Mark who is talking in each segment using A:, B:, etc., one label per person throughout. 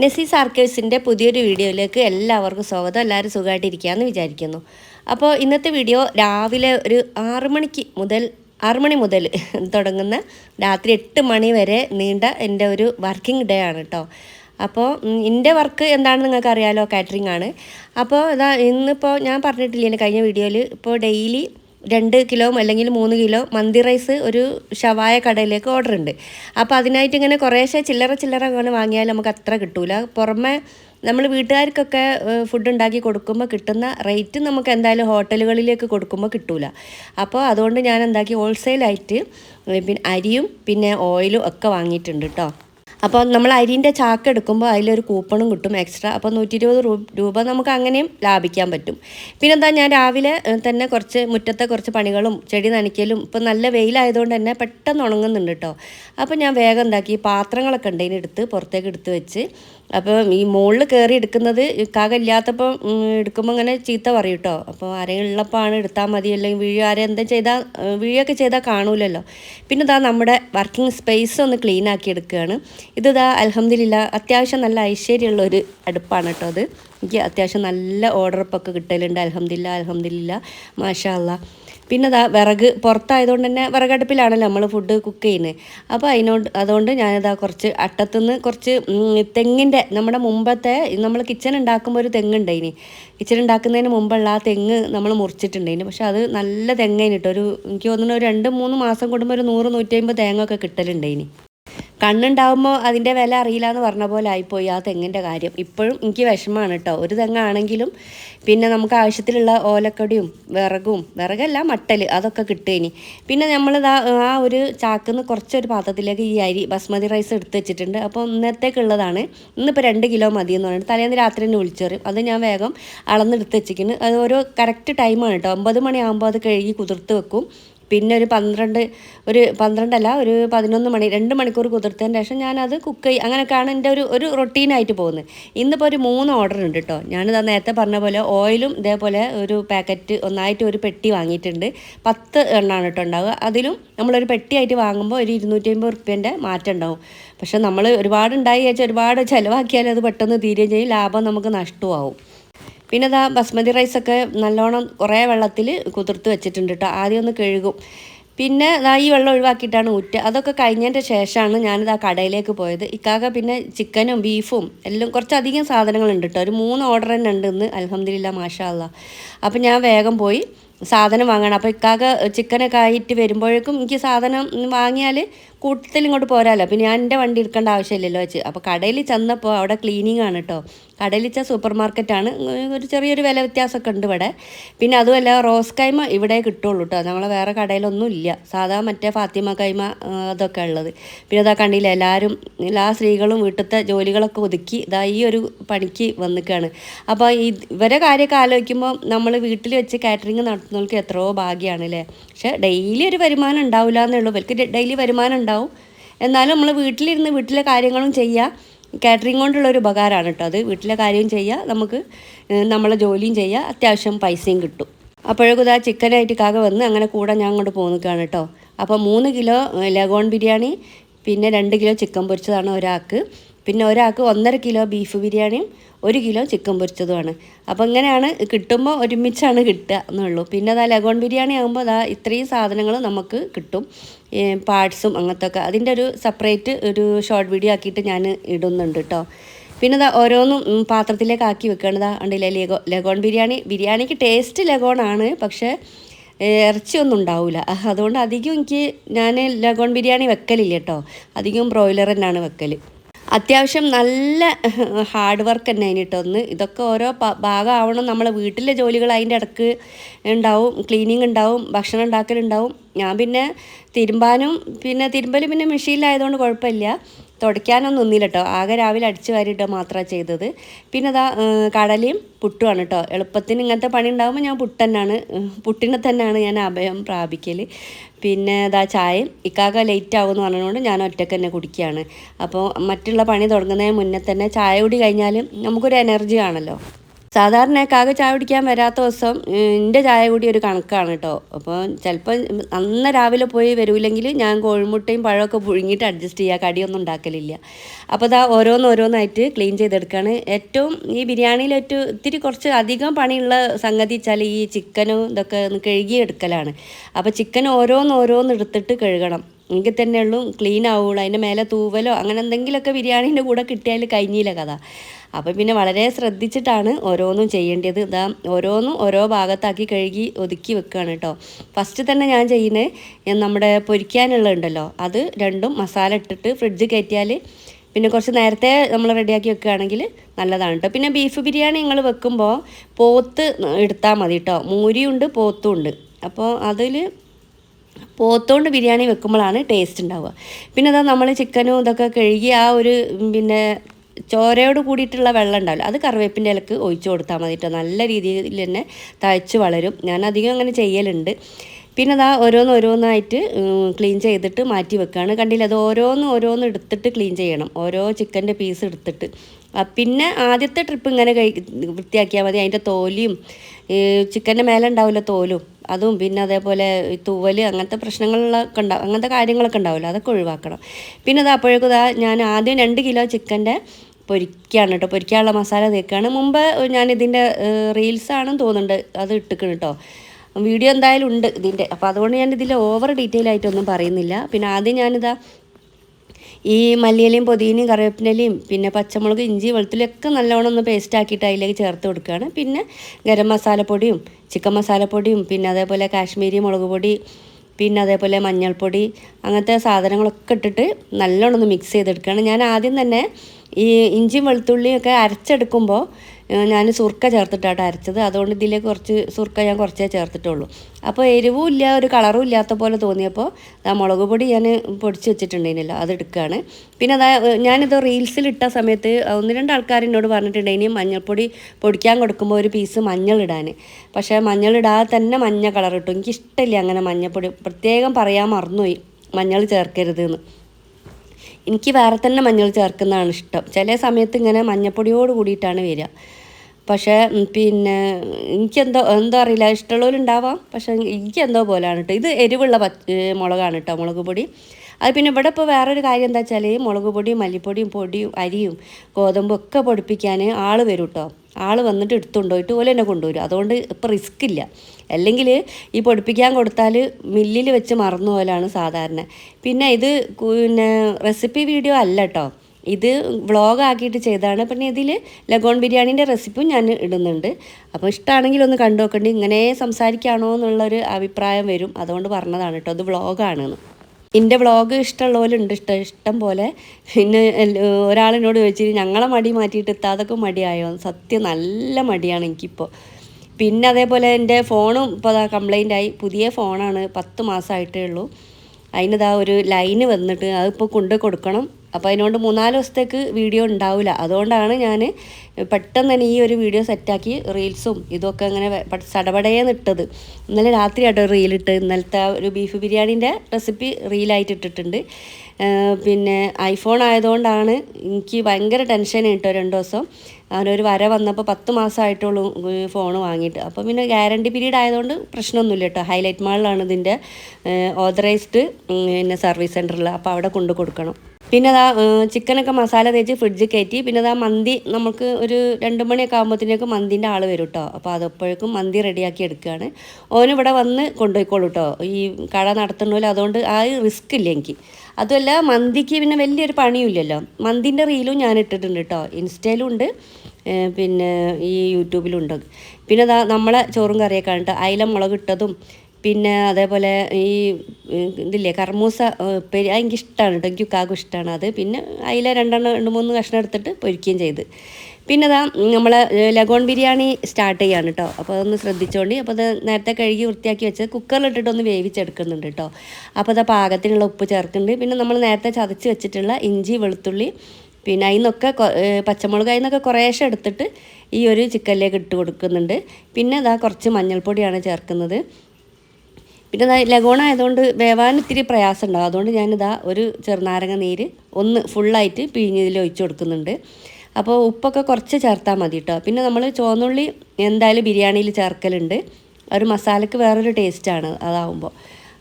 A: നെസീസ് ആർക്കേഴ്സിന്റെ പുതിയൊരു വീഡിയോയിലേക്ക് എല്ലാവർക്കും സ്വാഗതം. എല്ലാവരും സുഖമായിട്ടിരിക്കുകയെന്ന് വിചാരിക്കുന്നു. അപ്പോൾ ഇന്നത്തെ വീഡിയോ രാവിലെ ഒരു ആറു മണിക്ക് മുതൽ ആറു മണി മുതൽ തുടങ്ങുന്ന രാത്രി എട്ട് മണി വരെ നീണ്ട എന്റെ ഒരു വർക്കിംഗ് ഡേ ആണ് കേട്ടോ. അപ്പോൾ എന്റെ വർക്ക് എന്താണെന്ന് നിങ്ങൾക്ക് അറിയാലോ കാറ്ററിംഗ് ആണ്. അപ്പോൾ ഇതാ ഇന്നിപ്പോൾ ഞാൻ പറഞ്ഞിട്ടില്ലേ കഴിഞ്ഞ വീഡിയോയിൽ ഇപ്പോൾ ഡെയിലി രണ്ട് കിലോ അല്ലെങ്കിൽ മൂന്ന് കിലോ മന്തി റൈസ് ഒരു ഷവായ കടയിലേക്ക് ഓർഡർ ഉണ്ട് അപ്പോൾ അതിനായിട്ട് ഇങ്ങനെ കുറേശ്ശെ ചില്ലറ ചില്ലറ അങ്ങനെ വാങ്ങിയാൽ നമുക്ക് അത്ര കിട്ടൂല. പുറമെ നമ്മൾ വീട്ടുകാർക്കൊക്കെ ഫുഡ് ഉണ്ടാക്കി കൊടുക്കുമ്പോൾ കിട്ടുന്ന റേറ്റ് നമുക്ക് എന്തായാലും ഹോട്ടലുകളിലേക്ക് കൊടുക്കുമ്പോൾ കിട്ടൂല. അപ്പോൾ അതുകൊണ്ട് ഞാൻ എന്താക്കി ഹോൾസെയിലായിട്ട് പിന്നെ അരിയും പിന്നെ ഓയിലും ഒക്കെ വാങ്ങിയിട്ടുണ്ട് കേട്ടോ അപ്പോൾ നമ്മൾ അരിന്റെ ചാക്ക് എടുക്കുമ്പോൾ അതിലൊരു കൂപ്പണും കിട്ടും എക്സ്ട്രാ അപ്പോൾ നൂറ്റി ഇരുപത് രൂപ നമുക്ക് അങ്ങനെയും ലാഭിക്കാൻ പറ്റും. പിന്നെ എന്താ ഞാൻ രാവിലെ തന്നെ കുറച്ച് മുറ്റത്തെ കുറച്ച് പണികളും ചെടി നനയ്ക്കലും ഇപ്പോൾ നല്ല വെയിലായതുകൊണ്ട് തന്നെ പെട്ടെന്ന് ഉണങ്ങുന്നുണ്ട് കേട്ടോ അപ്പോൾ ഞാൻ വേഗം എന്താക്കി പാത്രങ്ങളൊക്കെ ഉണ്ടെങ്കിൽ എടുത്ത് പുറത്തേക്ക് എടുത്ത് വെച്ച്. അപ്പോൾ ഈ മുകളിൽ കയറി എടുക്കുന്നത് കാകല്ലാത്തപ്പോൾ എടുക്കുമ്പോൾ അങ്ങനെ ചീത്ത പറയും കേട്ടോ അപ്പോൾ ആരെങ്കിലും ഉള്ളപ്പോൾ എടുത്താൽ മതി അല്ലെങ്കിൽ വീഴുക ആരെ എന്താ ചെയ്താൽ വീഴൊക്കെ ചെയ്താൽ കാണൂലല്ലോ. പിന്നെ ഇതാ നമ്മുടെ വർക്കിംഗ് സ്പേസ് ഒന്ന് ക്ലീൻ ആക്കി എടുക്കുകയാണ്. ഇത് ഇതാ അലഹമ്മദില്ല അത്യാവശ്യം നല്ല ഐശ്വര്യമുള്ള ഒരു അടുപ്പാണ് കേട്ടോ അത്. എനിക്ക് അത്യാവശ്യം നല്ല ഓർഡർ ഒക്കെ കിട്ടലുണ്ട്. അലഹമ്മദില്ല അലഹമ്മദില്ല മാഷാ പിന്നെ അതാ വിറക് പുറത്തായതുകൊണ്ട് തന്നെ വിറകടുപ്പിലാണല്ലോ നമ്മൾ ഫുഡ് കുക്ക് ചെയ്യുന്നത് അപ്പോൾ അതിനോട് അതുകൊണ്ട് ഞാനിതാ കുറച്ച് അട്ടത്തുനിന്ന് കുറച്ച് തെങ്ങിന്റെ നമ്മുടെ മുമ്പത്തെ നമ്മൾ കിച്ചൺ ഉണ്ടാക്കുമ്പോൾ ഒരു തെങ്ങുണ്ടായിന്. കിച്ചൺ ഉണ്ടാക്കുന്നതിന് മുമ്പുള്ള ആ തെങ്ങ് നമ്മൾ മുറിച്ചിട്ടുണ്ടായിന്. പക്ഷെ അത് നല്ല തെങ്ങേന് കേട്ടോ. ഒരു എനിക്ക് തോന്നുന്നു ഒരു രണ്ട് മൂന്ന് മാസം കൂടുമ്പോൾ ഒരു നൂറ് നൂറ്റി അമ്പത് തേങ്ങ ഒക്കെ കിട്ടലുണ്ടായിന്. കണ്ണുണ്ടാവുമ്പോൾ അതിന്റെ വില അറിയില്ല എന്ന് പറഞ്ഞ പോലെ ആയിപ്പോയി ആ തെങ്ങിന്റെ കാര്യം. ഇപ്പോഴും എനിക്ക് വിഷമമാണ് കേട്ടോ ഒരു തെങ്ങാണെങ്കിലും പിന്നെ നമുക്ക് ആവശ്യത്തിലുള്ള ഓലക്കടിയും വിറകും വിറകല്ല മട്ടൽ അതൊക്കെ കിട്ടുകയിനി പിന്നെ നമ്മൾ ആ ഒരു ചാക്കിന്ന് കുറച്ചൊരു പാത്രത്തിലേക്ക് ഈ അരി ബസ്മതി റൈസ് എടുത്ത് വെച്ചിട്ടുണ്ട്. അപ്പോൾ ഇന്നത്തേക്കുള്ളതാണ്. ഇന്നിപ്പോൾ രണ്ട് കിലോ മതി എന്ന് പറഞ്ഞിട്ട് തലേന്ന് രാത്രി തന്നെ വിളിച്ചെറിയും അത് ഞാൻ വേഗം അളന്നെടുത്ത് വെച്ചിരിക്കുന്നു. അത് ഓരോ കറക്റ്റ് ടൈമാണ് കേട്ടോ ഒമ്പത് മണിയാകുമ്പോൾ അത് കഴുകി കുതിർത്ത് വെക്കും. പിന്നെ ഒരു പന്ത്രണ്ട് ഒരു പന്ത്രണ്ടല്ല ഒരു പതിനൊന്ന് മണി രണ്ട് മണിക്കൂർ കുതിർത്തതിന് ശേഷം ഞാനത് കുക്ക് ചെയ്യും അങ്ങനെയൊക്കെയാണ് എന്റെ ഒരു ഒരു റൊട്ടീനായിട്ട് പോകുന്നത്. ഇന്നിപ്പോൾ ഒരു മൂന്ന് ഓർഡർ ഉണ്ട് കേട്ടോ ഞാനിത് നേരത്തെ പറഞ്ഞ പോലെ ഓയിലും ഇതേപോലെ ഒരു പാക്കറ്റ് ഒന്നായിട്ട് ഒരു പെട്ടി വാങ്ങിയിട്ടുണ്ട്. പത്ത് എണ്ണാണ് കേട്ടോ ഉണ്ടാവുക. അതിലും നമ്മളൊരു പെട്ടിയായിട്ട് വാങ്ങുമ്പോൾ ഒരു ഇരുന്നൂറ്റി അമ്പത് റുപ്യേന്റെ മാറ്റം ഉണ്ടാവും. പക്ഷെ നമ്മൾ ഒരുപാട് ഉണ്ടായി വെച്ചാൽ ഒരുപാട് ചിലവാക്കിയാൽ അത് പെട്ടെന്ന് തീരുകയും ചെയ്യും. ലാഭം നമുക്ക് നഷ്ടമാവും പിന്നെ ഇതാ ബസ്മതി റൈസൊക്കെ നല്ലോണം കുറേ വെള്ളത്തിൽ കുതിർത്ത് വെച്ചിട്ടുണ്ട് കേട്ടോ ആദ്യം ഒന്ന് കഴുകും. പിന്നെ ഇതാ ഈ വെള്ളം ഒഴിവാക്കിയിട്ടാണ് ഊറ്റ അതൊക്കെ കഴിഞ്ഞതിന്റെ ശേഷമാണ് ഞാനിത് ആ കടയിലേക്ക് പോയത്. ഇക്കാകെ പിന്നെ ചിക്കനും ബീഫും എല്ലാം കുറച്ചധികം സാധനങ്ങളുണ്ട് കേട്ടോ ഒരു മൂന്ന് ഓർഡർ തന്നെ ഉണ്ട് ഇന്ന് അലഹമ്മദില്ല മാഷാ അല്ല അപ്പം ഞാൻ വേഗം പോയി സാധനം വാങ്ങണം. അപ്പോൾ ഇക്കാക ചിക്കനൊക്കെ ആയിട്ട് വരുമ്പോഴേക്കും എനിക്ക് സാധനം വാങ്ങിയാൽ കൂട്ടത്തിൽ ഇങ്ങോട്ട് പോരാല്ലോ പിന്നെ ഞാൻ എന്റെ വണ്ടി എടുക്കേണ്ട ആവശ്യമില്ലല്ലോ വെച്ച്. അപ്പോൾ കടയിൽ ചെന്നപ്പോൾ അവിടെ ക്ലീനിങ് ആണ് കേട്ടോ കടലിച്ച സൂപ്പർ മാർക്കറ്റാണ് ഒരു ചെറിയൊരു വില വ്യത്യാസമൊക്കെ ഉണ്ട് ഇവിടെ. പിന്നെ അതുമല്ല റോസ് കൈമ ഇവിടെ കിട്ടുള്ളൂ കേട്ടോ. നമ്മളെ വേറെ കടയിലൊന്നും ഇല്ല. സാധാ മറ്റേ ഫാത്തിമ കൈമ അതൊക്കെ ഉള്ളത്. പിന്നെ അതാ കണ്ടില്ല എല്ലാവരും എല്ലാ സ്ത്രീകളും വീട്ടിലത്തെ ജോലികളൊക്കെ ഒതുക്കി ഇതാ ഈ ഒരു പണിക്ക് വന്നിക്കുകയാണ് അപ്പോൾ ഇവരെ കാര്യമൊക്കെ ആലോചിക്കുമ്പോൾ നമ്മൾ വീട്ടിൽ വെച്ച് കാറ്ററിങ് നടത്തുന്നവർക്ക് എത്രയോ ഭാഗ്യമാണ് അല്ലേ? പക്ഷേ ഡെയിലി ഒരു വരുമാനം ഉണ്ടാവില്ല എന്നേ ഉള്ളൂ. ഇവർക്ക് ഡെയിലി വരുമാനം ഉണ്ടാവും. എന്നാലും നമ്മൾ വീട്ടിലിരുന്ന് വീട്ടിലെ കാര്യങ്ങളും ചെയ്യുക. കാറ്ററിംഗ് കൊണ്ടുള്ള ഒരു ഉപകാരമാണ് കേട്ടോ അത്. വീട്ടിലെ കാര്യം ചെയ്യുക നമുക്ക് നമ്മളെ ജോലിയും ചെയ്യുക അത്യാവശ്യം പൈസയും കിട്ടും. അപ്പോഴേക്കും ഇതാ ചിക്കനായിട്ട് കാക വന്ന് അങ്ങനെ കൂടെ ഞാൻ അങ്ങോട്ട് പോകുന്നതാണ് കേട്ടോ അപ്പോൾ മൂന്ന് കിലോ ലഗോൺ ബിരിയാണി പിന്നെ രണ്ട് കിലോ ചിക്കൻ പൊരിച്ചതാണ് ഒരാൾക്ക്. പിന്നെ ഒരാൾക്ക് ഒന്നര കിലോ ബീഫ് ബിരിയാണിയും ഒരു കിലോ ചിക്കൻ പൊരിച്ചതുമാണ്. അപ്പോൾ ഇങ്ങനെയാണ് കിട്ടുമ്പോൾ ഒരുമിച്ചാണ് കിട്ടുക എന്നുള്ളൂ. പിന്നെ അതാ ലഗോൺ ബിരിയാണി ആകുമ്പോൾ അതാ ഇത്രയും സാധനങ്ങൾ നമുക്ക് കിട്ടും. പാർട്സും അങ്ങനത്തെ ഒക്കെ അതിന്റെ ഒരു സെപ്പറേറ്റ് ഒരു ഷോർട്ട് വീഡിയോ ആക്കിയിട്ട് ഞാൻ ഇടുന്നുണ്ട് കേട്ടോ. പിന്നെ ഇതാ ഓരോന്നും പാത്രത്തിലേക്ക് ആക്കി വെക്കേണ്ടതാ ഉണ്ടല്ലേ ലഗോ ലഗോൺ ബിരിയാണി. ബിരിയാണിക്ക് ടേസ്റ്റ് ലഗോണാണ് പക്ഷേ ഇറച്ചിയൊന്നും ഉണ്ടാവില്ല അതുകൊണ്ട് അധികം എനിക്ക് ഞാൻ ലഗോൺ ബിരിയാണി വെക്കലില്ല കേട്ടോ. അധികം ബ്രോയിലർ തന്നെയാണ് വെക്കൽ അത്യാവശ്യം നല്ല ഹാർഡ് വർക്ക് തന്നെ അതിനിട്ടൊന്ന് ഇതൊക്കെ ഓരോ ഭാഗമാവണം. നമ്മളെ വീട്ടിലെ ജോലികൾ അതിന്റെ ഇടയ്ക്ക് ഉണ്ടാവും. ക്ലീനിങ് ഉണ്ടാവും. ഭക്ഷണം ഉണ്ടാക്കലുണ്ടാവും ഞാൻ പിന്നെ തിരുമ്പാനും പിന്നെ തിരുമ്പൽ പിന്നെ മെഷീനിലായതുകൊണ്ട് കുഴപ്പമില്ല. തുടയ്ക്കാനൊന്നും ഒന്നില്ല കേട്ടോ. ആകെ രാവിലെ അടിച്ച് വാരിയിട്ട് മാത്രമാണ് ചെയ്തത്. പിന്നെ അതാ കടലയും പുട്ടുമാണ് കേട്ടോ. എളുപ്പത്തിന് ഇങ്ങനത്തെ പണി ഉണ്ടാകുമ്പോൾ ഞാൻ പുട്ടന്നാണ് പുട്ടിനെ തന്നെയാണ് ഞാൻ അഭയം പ്രാപിക്കൽ പിന്നെ അതാ ചായയും. ഇക്കാക്ക ലേറ്റ് ആകുമെന്ന് പറഞ്ഞതുകൊണ്ട് ഞാൻ ഒറ്റയ്ക്ക് തന്നെ കുടിക്കുകയാണ്. അപ്പോൾ മറ്റുള്ള പണി തുടങ്ങുന്നതിന് മുന്നേ തന്നെ ചായ കൂടി കഴിഞ്ഞാൽ നമുക്കൊരു എനർജി ആണല്ലോ. സാധാരണ കാക്ക ചായ കുടിക്കാൻ വരാത്ത ദിവസം എന്റെ ചായ കൂടി ഒരു കണക്കാണ് കേട്ടോ അപ്പോൾ ചിലപ്പോൾ അന്ന് രാവിലെ പോയി വരൂല്ലെങ്കിൽ ഞാൻ കോഴിമുട്ടയും പഴമൊക്കെ പുഴുങ്ങിയിട്ട് അഡ്ജസ്റ്റ് ചെയ്യുക കടിയൊന്നും ഉണ്ടാക്കലില്ല. അപ്പോൾ അതാ ഓരോന്നോരോന്നായിട്ട് ക്ലീൻ ചെയ്തെടുക്കുകയാണ് ഏറ്റവും ഈ ബിരിയാണിയിൽ ഏറ്റവും ഇത്തിരി കുറച്ച് അധികം പണിയുള്ള സംഗതി വെച്ചാൽ ഈ ചിക്കനും ഇതൊക്കെ ഒന്ന് കഴുകിയെടുക്കലാണ്. അപ്പോൾ ചിക്കൻ ഓരോന്ന് ഓരോന്ന് എടുത്തിട്ട് കഴുകണം. എങ്കിൽ തന്നെ ഉള്ളൂ ക്ലീൻ ആവുള്ളൂ. അതിന്റെ മേലെ തൂവലോ അങ്ങനെ എന്തെങ്കിലുമൊക്കെ ബിരിയാണീന്റെ കൂടെ കിട്ടിയാൽ കഴിഞ്ഞില്ല കഥ. അപ്പോൾ പിന്നെ വളരെ ശ്രദ്ധിച്ചിട്ടാണ് ഓരോന്നും ചെയ്യേണ്ടത്. ഇതാ ഓരോന്നും ഓരോ ഭാഗത്താക്കി കഴുകി ഒതുക്കി വെക്കുകയാണ് കേട്ടോ. ഫസ്റ്റ് തന്നെ ഞാൻ ചെയ്യുന്നത് നമ്മുടെ പൊരിക്കാനുള്ള ഉണ്ടല്ലോ അത് രണ്ടും മസാല ഇട്ടിട്ട് ഫ്രിഡ്ജ് കയറ്റിയാൽ പിന്നെ കുറച്ച് നേരത്തെ നമ്മൾ റെഡിയാക്കി വെക്കുകയാണെങ്കിൽ നല്ലതാണ് കേട്ടോ. പിന്നെ ബീഫ് ബിരിയാണി നിങ്ങൾ വെക്കുമ്പോൾ പോത്ത് എടുത്താൽ മതി കേട്ടോ. മൂരിയുണ്ട് പോത്തും ഉണ്ട്. അപ്പോൾ അതിൽ പോത്തോണ്ട് ബിരിയാണി വെക്കുമ്പോഴാണ് ടേസ്റ്റ് ഉണ്ടാവുക. പിന്നെ അതാ നമ്മൾ ചിക്കനും ഇതൊക്കെ കഴുകി ആ ഒരു പിന്നെ ചോരയോട് കൂടിയിട്ടുള്ള വെള്ളം ഉണ്ടാവില്ല. അത് കറിവേപ്പിന്റെ ഇലക്ക് ഒഴിച്ചു കൊടുത്താൽ മതി കേട്ടോ നല്ല രീതിയിൽ തന്നെ തഴച്ച് വളരും. ഞാൻ അധികം അങ്ങനെ ചെയ്യലുണ്ട്. പിന്നെ അതാ ഓരോന്ന് ഓരോന്നായിട്ട് ക്ലീൻ ചെയ്തിട്ട് മാറ്റി വെക്കുകയാണ് കണ്ടില്ല? അത് ഓരോന്ന് ഓരോന്ന് എടുത്തിട്ട് ക്ലീൻ ചെയ്യണം. ഓരോ ചിക്കന്റെ പീസ് എടുത്തിട്ട്. പിന്നെ ആദ്യത്തെ ട്രിപ്പ് ഇങ്ങനെ കൈ വൃത്തിയാക്കിയാൽ മതി. അതിന്റെ തോലിയും ചിക്കന്റെ മേലെ ഉണ്ടാവില്ല തോലും. അതും പിന്നെ അതേപോലെ തൂവൽ അങ്ങനത്തെ പ്രശ്നങ്ങളൊക്കെ ഉണ്ടാവും അങ്ങനത്തെ കാര്യങ്ങളൊക്കെ ഉണ്ടാവില്ല അതൊക്കെ ഒഴിവാക്കണം. പിന്നെ അത് അപ്പോഴേക്കും ഞാൻ ആദ്യം രണ്ട് കിലോ ചിക്കന്റെ പൊരിക്കുകയാണ് കേട്ടോ. പൊരിക്കാനുള്ള മസാല തേക്കുകയാണ് മുമ്പ് ഞാൻ ഇതിന്റെ റീൽസാണെന്ന് തോന്നുന്നുണ്ട് അത് ഇട്ടിക്കണം കേട്ടോ. വീഡിയോ എന്തായാലും ഉണ്ട് ഇതിന്റെ. അപ്പോൾ അതുകൊണ്ട് ഞാൻ ഇതിൽ ഓവർ ഡീറ്റെയിൽ ആയിട്ടൊന്നും പറയുന്നില്ല. പിന്നെ ആദ്യം ഞാനിതാ ഈ മല്ലിയിലയും പൊതിനയും കറിവേപ്പിനലയും പിന്നെ പച്ചമുളക് ഇഞ്ചി വെളുത്തുള്ളി ഒക്കെ നല്ലോണം ഒന്ന് പേസ്റ്റ് ആക്കിയിട്ട് അതിലേക്ക് ചേർത്ത് കൊടുക്കുകയാണ്. പിന്നെ ഗരം മസാലപ്പൊടിയും ചിക്കൻ മസാലപ്പൊടിയും പിന്നെ അതേപോലെ കാശ്മീരി മുളക് പൊടി പിന്നെ അതേപോലെ മഞ്ഞൾപ്പൊടി അങ്ങനത്തെ സാധനങ്ങളൊക്കെ ഇട്ടിട്ട് നല്ലോണം ഒന്ന് മിക്സ് ചെയ്തെടുക്കുകയാണ്. ഞാൻ ആദ്യം തന്നെ ഈ ഇഞ്ചിയും വെളുത്തുള്ളിയും ഒക്കെ അരച്ചെടുക്കുമ്പോൾ ഞാൻ സുർക്ക ചേർത്തിട്ടാണ് അരച്ചത്. അതുകൊണ്ട് ഇതിലേക്ക് കുറച്ച് സുർക്ക ഞാൻ കുറച്ചേ ചേർത്തിട്ടുള്ളൂ. അപ്പോൾ എരിവും ഇല്ല ഒരു കളറും ഇല്ലാത്ത പോലെ തോന്നിയപ്പോൾ ആ മുളക് പൊടി ഞാൻ പൊടിച്ച് അത് എടുക്കുകയാണ്. പിന്നെ അതാ ഞാനിത് റീൽസിലിട്ട സമയത്ത് ഒന്ന് രണ്ട് ആൾക്കാർ എന്നോട് പറഞ്ഞിട്ടുണ്ടായിനി മഞ്ഞൾപ്പൊടി പൊടിക്കാൻ കൊടുക്കുമ്പോൾ ഒരു പീസ് മഞ്ഞൾ ഇടാൻ. പക്ഷേ മഞ്ഞൾ ഇടാതെ തന്നെ മഞ്ഞ കളർ ഇട്ടു എനിക്കിഷ്ടമില്ല അങ്ങനെ മഞ്ഞൾപ്പൊടി പ്രത്യേകം പറയാൻ മറന്നുപോയി മഞ്ഞൾ ചേർക്കരുത് എന്ന് എനിക്ക് വേറെ തന്നെ മഞ്ഞൾ ചേർക്കുന്നതാണ് ഇഷ്ടം. ചില സമയത്ത് ഇങ്ങനെ മഞ്ഞപ്പൊടിയോട് കൂടിയിട്ടാണ് വരിക. പക്ഷേ പിന്നെ എനിക്കെന്തോ എന്തോ അറിയില്ല. ഇഷ്ടമുള്ളവരുണ്ടാവാം പക്ഷേ എനിക്കെന്തോ പോലെയാണ് കേട്ടോ. ഇത് എരിവുള്ള പച്ച മുളകാണ് കേട്ടോ മുളക് പൊടി. അത് പിന്നെ ഇവിടെ ഇപ്പോൾ വേറൊരു കാര്യം എന്താ വെച്ചാൽ മുളക് പൊടിയും മല്ലിപ്പൊടിയും പൊടിയും അരിയും ഗോതമ്പും ഒക്കെ പൊടിപ്പിക്കാൻ ആൾ വരും കേട്ടോ. ആൾ വന്നിട്ട് എടുത്തുകൊണ്ടുപോയിട്ട് പോലെ തന്നെ കൊണ്ടുവരും. അതുകൊണ്ട് ഇപ്പോൾ റിസ്ക് ഇല്ല. അല്ലെങ്കിൽ ഈ പൊടിപ്പിക്കാൻ കൊടുത്താൽ മില്ലിൽ വെച്ച് മറന്നു പോലാണ് സാധാരണ. പിന്നെ ഇത് പിന്നെ റെസിപ്പി വീഡിയോ അല്ല കേട്ടോ. ഇത് വ്ലോഗ് ആക്കിയിട്ട് ചെയ്തതാണ്. പിന്നെ ഇതിൽ ലഗോൺ ബിരിയാണീന്റെ റെസിപ്പിയും ഞാൻ ഇടുന്നുണ്ട്. അപ്പോൾ ഇഷ്ടമാണെങ്കിൽ ഒന്ന് കണ്ടു നോക്കണ്ടി. ഇങ്ങനെ സംസാരിക്കുകയാണോ എന്നുള്ളൊരു അഭിപ്രായം വരും. അതുകൊണ്ട് പറഞ്ഞതാണ് കേട്ടോ അത് വ്ളോഗാണെന്ന് എന്റെ വ്ളോഗ് ഇഷ്ടമുള്ളവരുണ്ട് ഇഷ്ടം ഇഷ്ടം പോലെ. പിന്നെ ഒരാളിനോട് ചോദിച്ചിട്ട് ഞങ്ങളെ മടി മാറ്റിയിട്ട് എത്താതൊക്കെ മടിയായോ? സത്യം നല്ല മടിയാണ് എനിക്കിപ്പോൾ പിന്നെ അതേപോലെ എന്റെ ഫോണും ഇപ്പോൾ അതാ ആയി. പുതിയ ഫോണാണ്. പത്ത് മാസമായിട്ടേ ഉള്ളൂ. അതിനിതാ ഒരു ലൈന് വന്നിട്ട് അതിപ്പോൾ കൊണ്ട് കൊടുക്കണം. അപ്പോൾ അതിനോണ്ട് മൂന്നാൽ ദിവസത്തേക്ക് വീഡിയോ ഉണ്ടാവില്ല അതുകൊണ്ടാണ് ഞാൻ പെട്ടെന്ന് തന്നെ ഈ ഒരു വീഡിയോ സെറ്റാക്കി റീൽസും ഇതൊക്കെ അങ്ങനെ സടപടയെന്ന് ഇട്ടത്. ഇന്നലെ രാത്രി ആട്ടോ റീലിട്ട് ഇന്നലത്തെ ഒരു ബീഫ് ബിരിയാണീന്റെ റെസിപ്പി റീലായിട്ട് ഇട്ടിട്ടുണ്ട്. പിന്നെ ഐഫോൺ ആയതുകൊണ്ടാണ് എനിക്ക് ഭയങ്കര ടെൻഷൻ കേട്ടോ രണ്ട് ദിവസം. അവനൊരു വര വന്നപ്പോൾ പത്ത് മാസമായിട്ടുള്ളൂ ഫോൺ വാങ്ങിയിട്ട്. അപ്പോൾ പിന്നെ ഗ്യാരണ്ടി പീരീഡ് ആയതുകൊണ്ട് പ്രശ്നമൊന്നുമില്ല കേട്ടോ. ഹൈലൈറ്റ് മാളിലാണ് ഇതിന്റെ ഓതറൈസ്ഡ് പിന്നെ സർവീസ് സെന്ററിൽ അപ്പോൾ അവിടെ കൊണ്ടു കൊടുക്കണം. പിന്നെ അതാ ചിക്കനൊക്കെ മസാല തേച്ച് ഫ്രിഡ്ജിൽ കയറ്റി പിന്നെ അതാ മന്തി നമുക്ക് ഒരു രണ്ട് മണിയൊക്കെ ആകുമ്പോഴത്തേക്ക് മന്തിന്റെ ആൾ വരും കേട്ടോ അപ്പോൾ അതപ്പോഴേക്കും മന്തി റെഡിയാക്കി എടുക്കുകയാണ്. ഓനിവിടെ വന്ന് കൊണ്ടുപോയിക്കോളൂ കേട്ടോ ഈ കട നടത്തണമല്ലോ അതുകൊണ്ട് ആ റിസ്ക് ഇല്ല എനിക്ക്. അതുമല്ല മന്തിക്ക് പിന്നെ വലിയൊരു പണിയുമില്ലല്ലോ. മന്തിന്റെ റീലും ഞാൻ ഇട്ടിട്ടുണ്ട് കേട്ടോ. ഇൻസ്റ്റയിലും ഉണ്ട് പിന്നെ ഈ യൂട്യൂബിലും ഉണ്ട്. പിന്നെ നമ്മളെ ചോറും കറിയൊക്കെ കേട്ടോ അയില മുളക് ഇട്ടതും പിന്നെ അതേപോലെ ഈ ഇതില്ലേ കർമൂസ പെരി എനിക്ക് ഇഷ്ടമാണ് കേട്ടോ എനിക്ക് കാക്കും ഇഷ്ടമാണ് അത്. പിന്നെ അതിലെ രണ്ടെണ്ണം രണ്ട് മൂന്ന് കഷ്ണം എടുത്തിട്ട് പൊരിക്കുകയും ചെയ്ത്. പിന്നെ അതാ നമ്മൾ ലഗോൺ ബിരിയാണി സ്റ്റാർട്ട് ചെയ്യാണ് കേട്ടോ അപ്പോൾ അതൊന്ന് ശ്രദ്ധിച്ചോണ്ടി. അപ്പോൾ അത് നേരത്തെ കഴുകി വൃത്തിയാക്കി വെച്ച് കുക്കറിലിട്ടിട്ട് ഒന്ന് വേവിച്ചെടുക്കുന്നുണ്ട് കേട്ടോ അപ്പോൾ അത് പാകത്തിനുള്ള ഉപ്പ് ചേർക്കുന്നുണ്ട്. പിന്നെ നമ്മൾ നേരത്തെ ചതച്ച് വെച്ചിട്ടുള്ള ഇഞ്ചി വെളുത്തുള്ളി പിന്നെ അതിന്നൊക്കെ പച്ചമുളക് അതിന്നൊക്കെ കുറേശ്ശെ എടുത്തിട്ട് ഈ ഒരു ചിക്കനിലേക്ക് ഇട്ട് കൊടുക്കുന്നുണ്ട്. പിന്നെ അതാ കുറച്ച് മഞ്ഞൾപ്പൊടിയാണ് ചേർക്കുന്നത്. പിന്നെ ഇതാ ആയതുകൊണ്ട് വേവാൻ ഇത്തിരി പ്രയാസം ഉണ്ടാവും അതുകൊണ്ട് ഞാനിതാ ഒരു ചെറുനാരങ്ങ നീര് ഒന്ന് ഫുള്ളായിട്ട് പിഴിഞ്ഞതിൽ ഒഴിച്ചു കൊടുക്കുന്നുണ്ട്. അപ്പോൾ ഉപ്പൊക്കെ കുറച്ച് ചേർത്താൽ മതി കേട്ടോ പിന്നെ നമ്മൾ ചുവന്നുള്ളി എന്തായാലും ബിരിയാണിയിൽ ചേർക്കലുണ്ട്. ഒരു മസാലയ്ക്ക് വേറൊരു ടേസ്റ്റാണ് അതാവുമ്പോൾ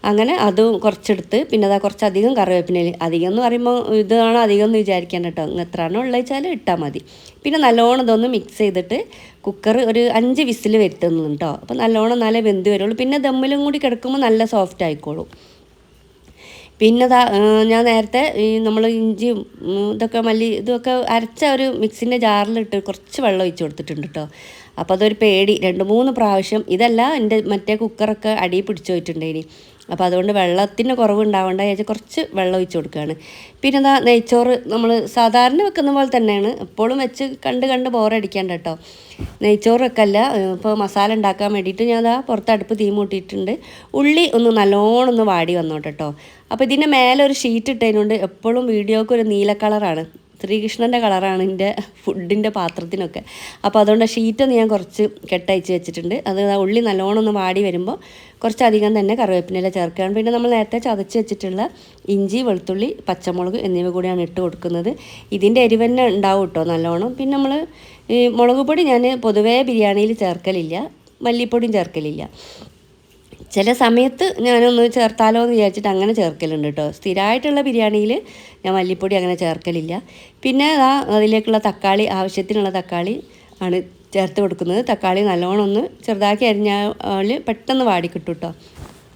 A: അങ്ങനെ അതും കുറച്ചെടുത്ത് പിന്നെ അതാ കുറച്ചധികം കറിവേപ്പിനയിൽ അധികം എന്ന് പറയുമ്പോൾ ഇതാണ് അധികം എന്ന് വിചാരിക്കാൻ കേട്ടോ. എത്രയാണോ ഉള്ളത് വെച്ചാൽ ഇട്ടാൽ മതി. പിന്നെ നല്ലോണം ഇതൊന്ന് മിക്സ് ചെയ്തിട്ട് കുക്കർ ഒരു അഞ്ച് വിസിൽ വരുത്തുന്നു കേട്ടോ. അപ്പോൾ നല്ലോണം നല്ല വെന്ത് വരുള്ളൂ. പിന്നെ ദമ്മിലും കൂടി കിടക്കുമ്പോൾ നല്ല സോഫ്റ്റ് ആയിക്കോളും. പിന്നെ ഞാൻ നേരത്തെ ഈ നമ്മൾ ഇഞ്ചിയും ഇതൊക്കെ മല്ലി ഇതൊക്കെ അരച്ച ഒരു മിക്സിന്റെ ജാറിലിട്ട് കുറച്ച് വെള്ളം ഒഴിച്ച് കൊടുത്തിട്ടുണ്ട് കേട്ടോ. അപ്പോൾ അതൊരു പേടി. രണ്ട് മൂന്ന് പ്രാവശ്യം ഇതല്ല എന്റെ മറ്റേ കുക്കറൊക്കെ അടിയിൽ പിടിച്ചു പോയിട്ടുണ്ട് ഇനി അപ്പോൾ അതുകൊണ്ട് വെള്ളത്തിന് കുറവ് ഉണ്ടാവേണ്ട കുറച്ച് വെള്ളം ഒഴിച്ച് കൊടുക്കുകയാണ്. പിന്നെ എന്താ നെയ്ച്ചോറ് നമ്മൾ സാധാരണ വെക്കുന്ന പോലെ തന്നെയാണ്. എപ്പോഴും വെച്ച് കണ്ട് കണ്ട് ബോറടിക്കേണ്ട കേട്ടോ. നെയ്ച്ചോറ് വെക്കല്ല. ഇപ്പോൾ മസാല ഉണ്ടാക്കാൻ വേണ്ടിയിട്ട് ഞാൻ അതാ പുറത്ത് അടുപ്പ് തീ മൂട്ടിയിട്ടുണ്ട്. ഉള്ളി ഒന്ന് നല്ലോണം ഒന്ന് വാടി വന്നോട്ടെ കേട്ടോ. അപ്പോൾ ഇതിന്റെ മേലെ ഒരു ഷീറ്റ് ഇട്ടതിനുണ്ട് എപ്പോഴും വീഡിയോക്ക് ഒരു നീല കളറാണ് ശ്രീകൃഷ്ണന്റെ കളറാണ് എന്റെ ഫുഡിന്റെ പാത്രത്തിനൊക്കെ. അപ്പോൾ അതുകൊണ്ട് ഷീറ്റൊന്ന് ഞാൻ കുറച്ച് കെട്ടയച്ച് വെച്ചിട്ടുണ്ട്. അത് ഉള്ളി നല്ലോണം ഒന്ന് വാടി വരുമ്പോൾ കുറച്ചധികം തന്നെ കറിവേപ്പിനില ചേർക്കുകയാണ്. പിന്നെ നമ്മൾ നേരത്തെ ചതച്ച് വെച്ചിട്ടുള്ള ഇഞ്ചി വെളുത്തുള്ളി പച്ചമുളക് എന്നിവ കൂടിയാണ് ഇട്ട് കൊടുക്കുന്നത്. ഇതിന്റെ എരിവ് തന്നെ ഉണ്ടാവും കേട്ടോ നല്ലോണം. പിന്നെ നമ്മൾ ഈ മുളക് പൊടി ഞാൻ പൊതുവേ ബിരിയാണിയിൽ ചേർക്കലില്ല. മല്ലിപ്പൊടിയും ചേർക്കലില്ല. ചില സമയത്ത് ഞാനൊന്ന് ചേർത്താലോ എന്ന് വിചാരിച്ചിട്ട് അങ്ങനെ ചേർക്കലുണ്ട് കേട്ടോ. സ്ഥിരമായിട്ടുള്ള ബിരിയാണിയിൽ ഞാൻ മല്ലിപ്പൊടി അങ്ങനെ ചേർക്കലില്ല. പിന്നെ ആ അതിലേക്കുള്ള തക്കാളി ആവശ്യത്തിനുള്ള തക്കാളി ആണ് ചേർത്ത് കൊടുക്കുന്നത്. തക്കാളി നല്ലോണം ഒന്ന് ചെറുതാക്കി അരിഞ്ഞാൽ പെട്ടെന്ന് വാടിക്കിട്ടും കേട്ടോ.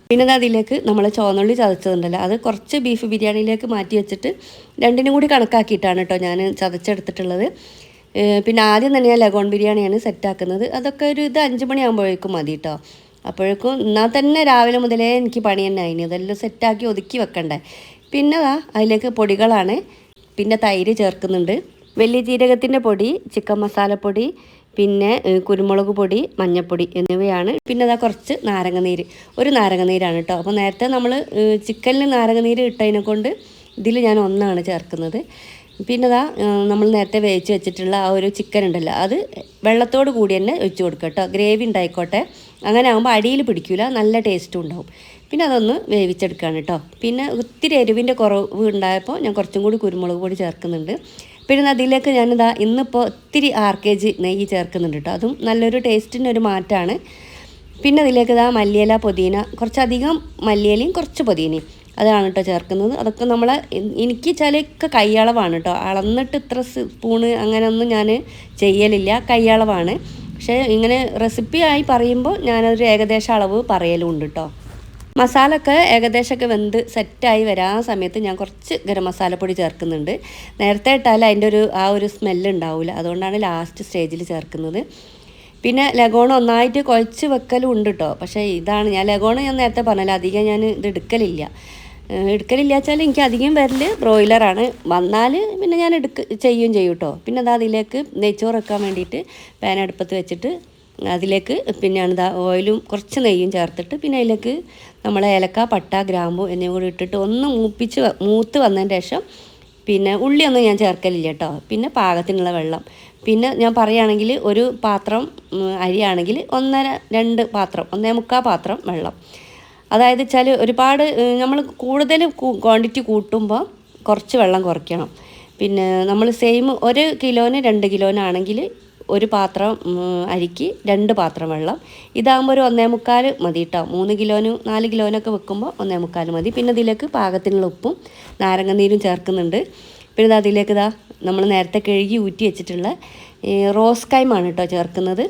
A: പിന്നെ അത് അതിലേക്ക് നമ്മൾ ചുവന്നുള്ളി ചതച്ചതുണ്ടല്ലോ അത് കുറച്ച് ബീഫ് ബിരിയാണിയിലേക്ക് മാറ്റി വെച്ചിട്ട് രണ്ടിനും കൂടി കണക്കാക്കിയിട്ടാണ് കേട്ടോ ഞാൻ ചതച്ചെടുത്തിട്ടുള്ളത്. പിന്നെ ആദ്യം തന്നെ ലഗോൺ ബിരിയാണിയാണ് സെറ്റാക്കുന്നത് അതൊക്കെ ഒരു ഇത് അഞ്ച് മണിയാകുമ്പോഴേക്കും മതി കേട്ടോ. അപ്പോഴേക്കും എന്നാൽ തന്നെ രാവിലെ മുതലേ എനിക്ക് പണി തന്നെ അതിന് ഇതെല്ലാം സെറ്റാക്കി ഒതുക്കി വെക്കണ്ടേ. പിന്നെ അതിലേക്ക് പൊടികളാണ്. പിന്നെ തൈര് ചേർക്കുന്നുണ്ട്. വലിയ ജീരകത്തിന്റെ പൊടി ചിക്കൻ മസാലപ്പൊടി പിന്നെ കുരുമുളക് പൊടി മഞ്ഞൾപ്പൊടി എന്നിവയാണ്. പിന്നെ അതാ കുറച്ച് നാരങ്ങ നീര് ഒരു നാരങ്ങ നീരാണ് കേട്ടോ. അപ്പോൾ നേരത്തെ നമ്മൾ ചിക്കനിൽ നാരങ്ങ നീര് ഇട്ടതിനെ കൊണ്ട് ഇതിൽ ഞാൻ ഒന്നാണ് ചേർക്കുന്നത്. പിന്നെ ഇതാ നമ്മൾ നേരത്തെ വേവിച്ച് വെച്ചിട്ടുള്ള ആ ഒരു ചിക്കൻ ഉണ്ടല്ലോ അത് വെള്ളത്തോട് കൂടി തന്നെ ഒഴിച്ചു കൊടുക്കുക കേട്ടോ. ഗ്രേവി ഉണ്ടായിക്കോട്ടെ. അങ്ങനെ ആകുമ്പോൾ അടിയിൽ പിടിക്കില്ല നല്ല ടേസ്റ്റും ഉണ്ടാവും. പിന്നെ അതൊന്ന് വേവിച്ചെടുക്കുകയാണ് കേട്ടോ പിന്നെ ഒത്തിരി എരിവിന്റെ കുറവ് ഉണ്ടായപ്പോൾ ഞാൻ കുറച്ചും കൂടി കുരുമുളക് പൊടി ചേർക്കുന്നുണ്ട്. പിന്നെ അതിലേക്ക് ഞാനിതാ ഇന്നിപ്പോൾ ഒത്തിരി ആർ കെ ജി നെയ്യ് ചേർക്കുന്നുണ്ട് കേട്ടോ അതും നല്ലൊരു ടേസ്റ്റിന്റെ ഒരു മാറ്റമാണ് പിന്നെ അതിലേക്ക് ഇതാ മല്ലിയില പുതിന കുറച്ചധികം മല്ലിയിലയും കുറച്ച് പുതിനയും അതാണ് കേട്ടോ ചേർക്കുന്നത്. അതൊക്കെ നമ്മൾ എനിക്ക് ചിലയൊക്കെ കൈയളവാണ് കേട്ടോ അളന്നിട്ട് ഇത്ര സ്പൂണ് അങ്ങനെയൊന്നും ഞാൻ ചെയ്യലില്ല. കൈയളവാണ്. പക്ഷേ ഇങ്ങനെ റെസിപ്പി ആയി പറയുമ്പോൾ ഞാനൊരു ഏകദേശ അളവ് പറയലുണ്ട് കേട്ടോ മസാല ഒക്കെ ഏകദേശമൊക്കെ വെന്ത് സെറ്റായി വരാൻ സമയത്ത് ഞാൻ കുറച്ച് ഗരം മസാലപ്പൊടി ചേർക്കുന്നുണ്ട്. നേരത്തെ ഇട്ടാൽ അതിന്റെ ഒരു ആ ഒരു സ്മെല്ല് ഉണ്ടാവില്ല അതുകൊണ്ടാണ് ലാസ്റ്റ് സ്റ്റേജിൽ ചേർക്കുന്നത്. പിന്നെ ലഗോൺ ഒന്നായിട്ട് കുഴച്ച് വെക്കലും ഉണ്ട് കേട്ടോ പക്ഷേ ഇതാണ് ഞാൻ ലഗോൺ ഞാൻ നേരത്തെ പറഞ്ഞല്ലോ അധികം ഞാൻ ഇത് എടുക്കലില്ല. എടുക്കലില്ല വെച്ചാൽ എനിക്ക് അധികം വരൽ ബ്രോയിലറാണ്. വന്നാൽ പിന്നെ ഞാൻ എടുക്ക ചെയ്യും ചെയ്യും കേട്ടോ പിന്നെ അത് അതിലേക്ക് നെയ്ച്ചോറ് വെക്കാൻ വേണ്ടിയിട്ട് പാൻ അടുപ്പത്ത് വെച്ചിട്ട് അതിലേക്ക് പിന്നെ എന്താ ഓയിലും കുറച്ച് നെയ്യും ചേർത്തിട്ട് പിന്നെ അതിലേക്ക് നമ്മൾ ഏലക്ക പട്ട ഗ്രാമ്പു എന്നിവ കൂടി ഇട്ടിട്ട് ഒന്ന് മൂപ്പിച്ച് മൂത്ത് വന്നതിന് ശേഷം പിന്നെ ഉള്ളിയൊന്നും ഞാൻ ചേർക്കലില്ല കേട്ടോ പിന്നെ പാകത്തിനുള്ള വെള്ളം. പിന്നെ ഞാൻ പറയുകയാണെങ്കിൽ ഒരു പാത്രം അരിയാണെങ്കിൽ ഒന്നര രണ്ട് പാത്രം ഒന്നേ മുക്കാൽ പാത്രം വെള്ളം. അതായത് വെച്ചാൽ ഒരുപാട് നമ്മൾ കൂടുതൽ ക്വാണ്ടിറ്റി കൂട്ടുമ്പോൾ കുറച്ച് വെള്ളം കുറയ്ക്കണം. പിന്നെ നമ്മൾ സെയിം ഒരു കിലോന് രണ്ട് കിലോനാണെങ്കിൽ ഒരു പാത്രം അരിക്ക് രണ്ട് പാത്രം വെള്ളം. ഇതാകുമ്പോൾ ഒരു ഒന്നേ മുക്കാൽ മതി കേട്ടോ മൂന്ന് കിലോന് നാല് കിലോനൊക്കെ വെക്കുമ്പോൾ ഒന്നേ മുക്കാൽ മതി. പിന്നെ ഇതിലേക്ക് പാകത്തിനുള്ള ഉപ്പും നാരങ്ങനീരും ചേർക്കുന്നുണ്ട്. പിന്നെ ഇത് അതിലേക്ക് ഇതാ നമ്മൾ നേരത്തെ കഴുകി ഊറ്റി വെച്ചിട്ടുള്ള റോസ് കൈമാണ് കേട്ടോ ചേർക്കുന്നത്.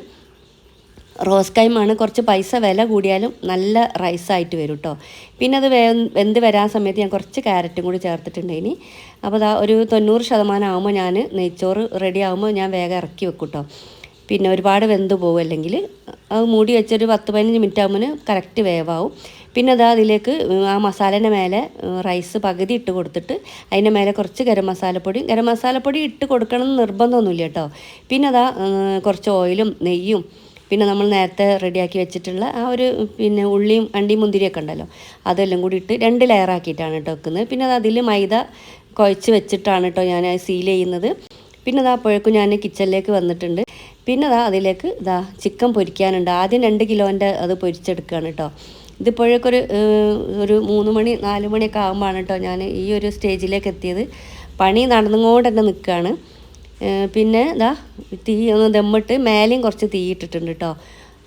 A: റോസ് കൈമാണ്. കുറച്ച് പൈസ വില കൂടിയാലും നല്ല റൈസായിട്ട് വരും കേട്ടോ പിന്നെ അത് വേ വെന്ത് വരാൻ സമയത്ത് ഞാൻ കുറച്ച് ക്യാരറ്റും കൂടി ചേർത്തിട്ടുണ്ട് ഇനി. അപ്പോൾ അതാ ഒരു തൊണ്ണൂറ് ശതമാനം ആകുമ്പോൾ ഞാൻ നെയ്ച്ചോറ് റെഡി ആകുമ്പോൾ ഞാൻ വേഗം ഇറക്കി വെക്കും കേട്ടോ പിന്നെ ഒരുപാട് വെന്ത് പോകും അല്ലെങ്കിൽ അത് മൂടി വെച്ചൊരു പത്ത് പതിനഞ്ച് മിനിറ്റ് ആകുമ്പോൾ കറക്റ്റ് വേവാവും. പിന്നെ അതാ അതിലേക്ക് ആ മസാലേന്റെ മേലെ റൈസ് പകുതി ഇട്ട് കൊടുത്തിട്ട് അതിന്റെ മേലെ കുറച്ച് ഗരം മസാലപ്പൊടി ഗരം മസാലപ്പൊടി ഇട്ട് കൊടുക്കണം എന്ന് നിർബന്ധമൊന്നുമില്ല കേട്ടോ പിന്നെ അതാ കുറച്ച് ഓയിലും നെയ്യും പിന്നെ നമ്മൾ നേരത്തെ റെഡിയാക്കി വെച്ചിട്ടുള്ള ആ ഒരു പിന്നെ ഉള്ളിയും അണ്ടിയും മുന്തിരിയൊക്കെ ഉണ്ടല്ലോ അതെല്ലാം കൂടി ഇട്ട് രണ്ട് ലെയറാക്കിയിട്ടാണ് കേട്ടോ വെക്കുന്നത്. പിന്നെ അത് അതിൽ മൈദ കുഴച്ച് വെച്ചിട്ടാണ് കേട്ടോ ഞാൻ സീൽ ചെയ്യുന്നത്. പിന്നെ അതാ അപ്പോഴേക്കും ഞാൻ കിച്ചണിലേക്ക് വന്നിട്ടുണ്ട്. പിന്നെ അതാ അതിലേക്ക് ഇതാ ചിക്കൻ പൊരിക്കാനുണ്ട്. ആദ്യം രണ്ട് കിലോന്റെ അത് പൊരിച്ചെടുക്കുകയാണ് കേട്ടോ. ഇതിപ്പോഴൊക്കെ ഒരു ഒരു മൂന്ന് മണി നാല് മണിയൊക്കെ ആകുമ്പോഴാണ് കേട്ടോ ഞാൻ ഈ ഒരു സ്റ്റേജിലേക്ക് എത്തിയത്. പണി നടന്നുകൊണ്ട് തന്നെ നിൽക്കുകയാണ്. പിന്നെ ഇതാ തീ ഒന്ന് ദമ്മിട്ട് മേലെയും കുറച്ച് തീ ഇട്ടിട്ടുണ്ട് കേട്ടോ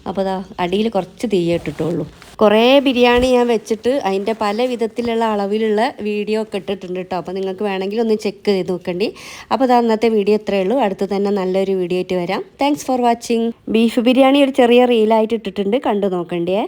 A: അപ്പോൾ ഇതാ അടിയിൽ കുറച്ച് തീ ഇട്ടിട്ടുള്ളൂ. കുറേ ബിരിയാണി ഞാൻ വെച്ചിട്ട് അതിന്റെ പല വിധത്തിലുള്ള അളവിലുള്ള വീഡിയോ ഒക്കെ ഇട്ടിട്ടുണ്ട് കേട്ടോ അപ്പോൾ നിങ്ങൾക്ക് വേണമെങ്കിൽ ഒന്ന് ചെക്ക് ചെയ്ത് നോക്കണ്ടി. അപ്പോൾ ഇതാ അന്നത്തെ വീഡിയോ ഇത്രയേ ഉള്ളൂ. അടുത്ത് തന്നെ നല്ലൊരു വീഡിയോ ആയിട്ട് വരാം. Thanks for watching beef biryani ഒരു ചെറിയ റീലായിട്ട് ഇട്ടിട്ടുണ്ട്. കണ്ടു നോക്കണ്ടേ.